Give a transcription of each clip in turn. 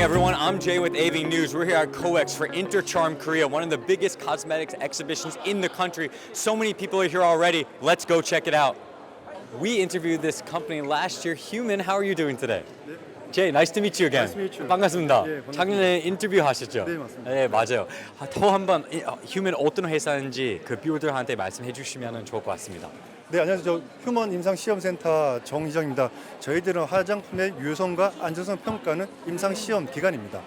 everyone. I'm Jay with AV News. We're here at COEX for Intercharm Korea, one of the biggest cosmetics exhibitions in the country. So many people are here already. Let's go check it out. We interviewed this company last year. Human, how are you doing today? Jay, nice to meet you again. Nice to meet you. 반갑습니다. 예, 반갑습니다. 작년에 인터뷰 하셨죠? 네, 맞습니다. 네, 맞아요. 아, 더 한번 이, 어, 휴먼 어떤 회사인지 그 뷰어들한테 말씀해 주시면 좋을 것 같습니다. 네, 안녕하세요. 저 휴먼 임상 시험센터 정희정입니다. 저희들은 화장품의 유효성과 안전성 평가는 임상 시험 기관입니다.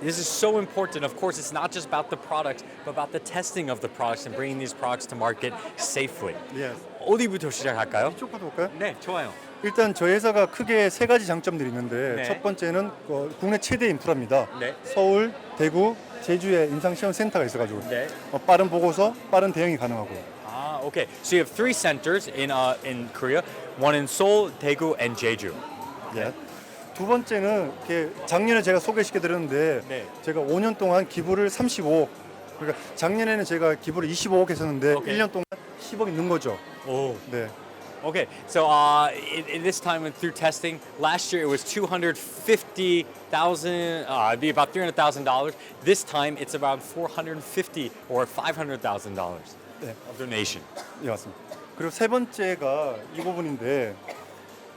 This is so important. Of course, it's not just about the product, but about the testing of the products and bringing these products to market safely. 예. 어디부터 시작할까요? 이쪽부터 볼까요? 네, 좋아요. 일단 저희 회사가 크게 세 가지 장점들이 있는데 네. 첫 번째는 어, 국내 최대 인프라입니다. 네. 서울, 대구, 제주에 임상 시험 센터가 있어가지고 네. 어, 빠른 보고서, 빠른 대응이 가능하고요. Ah, okay. So you have three centers in uh, in Korea, one in Seoul, Daegu, and Jeju. 예. 두 번째는 이렇게 작년에 제가 소개시켜 드렸는데 네. 제가 5년 동안 기부를 35억 그러니까 작년에는 제가 기부를 25억 했었는데 오케이. 1년 동안 10억이 는 거죠. Oh. 네. Okay. So uh, in, in this time and through testing, last year it was two hundred fifty thousand. Uh, it'd be about three hundred thousand dollars. This time it's about four hundred fifty or five hundred thousand dollars 네. of donation. 예, 맞습니다. 그리고 세 번째가 이 부분인데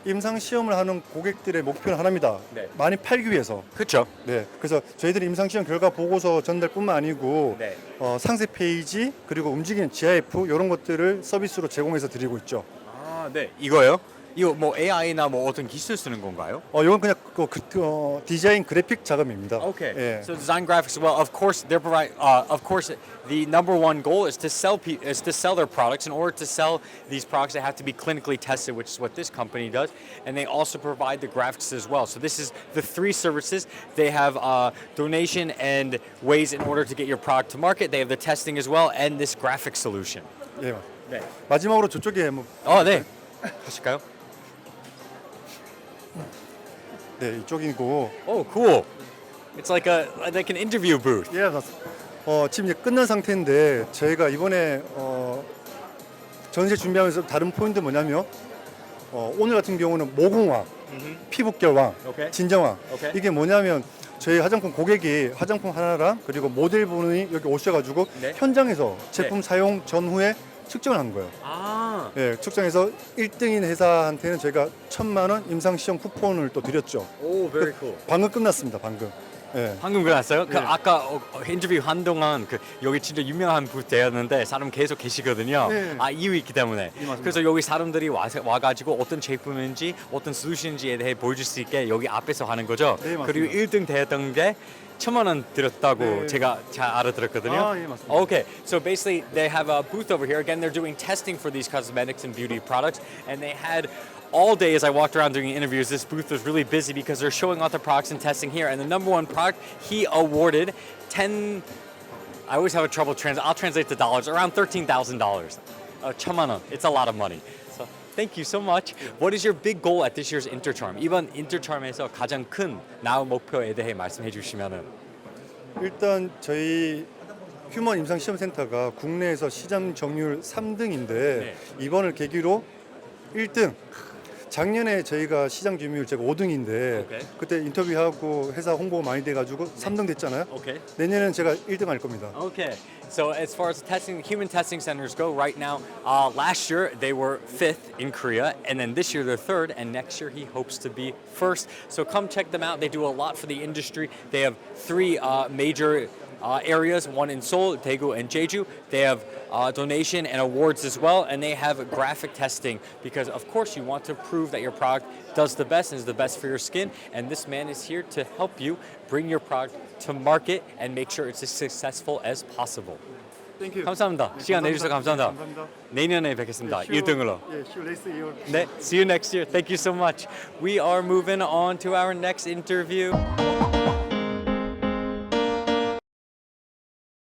임상 시험을 하는 고객들의 목표는 하나입니다. 네. 많이 팔기 위해서. 그렇죠. 네. 그래서 저희들이 임상 시험 결과 보고서 전달뿐만 아니고 네. 어, 상세 페이지 그리고 움직이는 GIF 이런 것들을 서비스로 제공해서 드리고 있죠. 아, 네. 이거요? 이거 뭐 AI나 뭐 어떤 기술 쓰는 건가요? 어, 이건 그냥 그, 그, 어, 디자인 그래픽 작업입니다. Okay. 예. So design graphics. Well, of course they're provide. Uh, of course, the number one goal is to sell pe- is to sell their products. In order to sell these products, they have to be clinically tested, which is what this company does. And they also provide the graphics as well. So this is the three services. They have uh, donation and ways in order to get your product to market. They have the testing as well, and this graphic solution. 예. 네. 마지막으로 저쪽에 뭐, 어, 네. 하실까요? 네, 이쪽이고. Oh, cool. It's like a like an interview booth. 예, 맞습니다. 어, 지금 이제 끝난 상태인데 저희가 이번에 어, 전세 준비하면서 다른 포인트 뭐냐면 어, 오늘 같은 경우는 모공왕, 피부결왕, 오케이. 진정왕. 오케이. 이게 뭐냐면 저희 화장품 고객이 화장품 하나랑 그리고 모델분이 여기 오셔가지고 네. 현장에서 제품 사용 전후에 측정을 한 거예요. 아. 예, 측정해서 1등인 회사한테는 저희가 천만 원 임상 시험 쿠폰을 또 드렸죠. Oh, very cool. 방금 끝났습니다. 방금. 예. 방금 끝났어요? 그 네. 아까 어, 어, 인터뷰 한동안 그 여기 진짜 유명한 부스였는데 사람 계속 계시거든요. 네. 아 이유 있기 때문에. 맞습니다. 그래서 여기 사람들이 와, 와가지고 어떤 제품인지 어떤 솔루션인지에 대해 보여줄 수 있게 여기 앞에서 하는 거죠. 네, 맞습니다. 그리고 1등 되었던 게 천만 원 들었다고 네. 제가 잘 알아들었거든요. 아, 예, 맞습니다. Okay, so basically they have a booth over here. Again, they're doing testing for these cosmetics and beauty products, and they had all day as I walked around doing interviews. This booth was really busy because they're showing off the products and testing here. And the number one product he awarded ten. I always have a trouble trans. I'll translate the dollars around thirteen thousand dollars. Uh, 천만 원. It's a lot of money. So thank you so much. What is your big goal at this year's Intercharm? 이번 Intercharm에서 가장 큰 나의 목표에 대해 말씀해 주시면은. 일단 저희 휴먼 임상 시험 센터가 국내에서 시장 점유율 3등인데 네. 이번을 계기로 1등. 작년에 저희가 시장 점유율 제가 5등인데 오케이. 그때 인터뷰하고 회사 홍보 많이 돼가지고 3등 됐잖아요. Okay. 내년에는 제가 1등 할 겁니다. Okay. So as far as testing, human testing centers go, right now, uh, last year they were fifth in Korea, and then this year they're third, and next year he hopes to be first. So come check them out. They do a lot for the industry. They have three uh, major uh, areas: one in Seoul, Daegu, and Jeju. They have uh, donation and awards as well, and they have graphic testing because, of course, you want to prove that your product does the best and is the best for your skin. And this man is here to help you bring your product to market and make sure it's as successful as possible. 땡큐. 감사합니다. 시간 내주셔서 감사합니다. 감사합니다. 내년에 뵙겠습니다. 1등으로. 예, see you next year. 네, see you next year. Thank you so much. We are moving on to our next interview.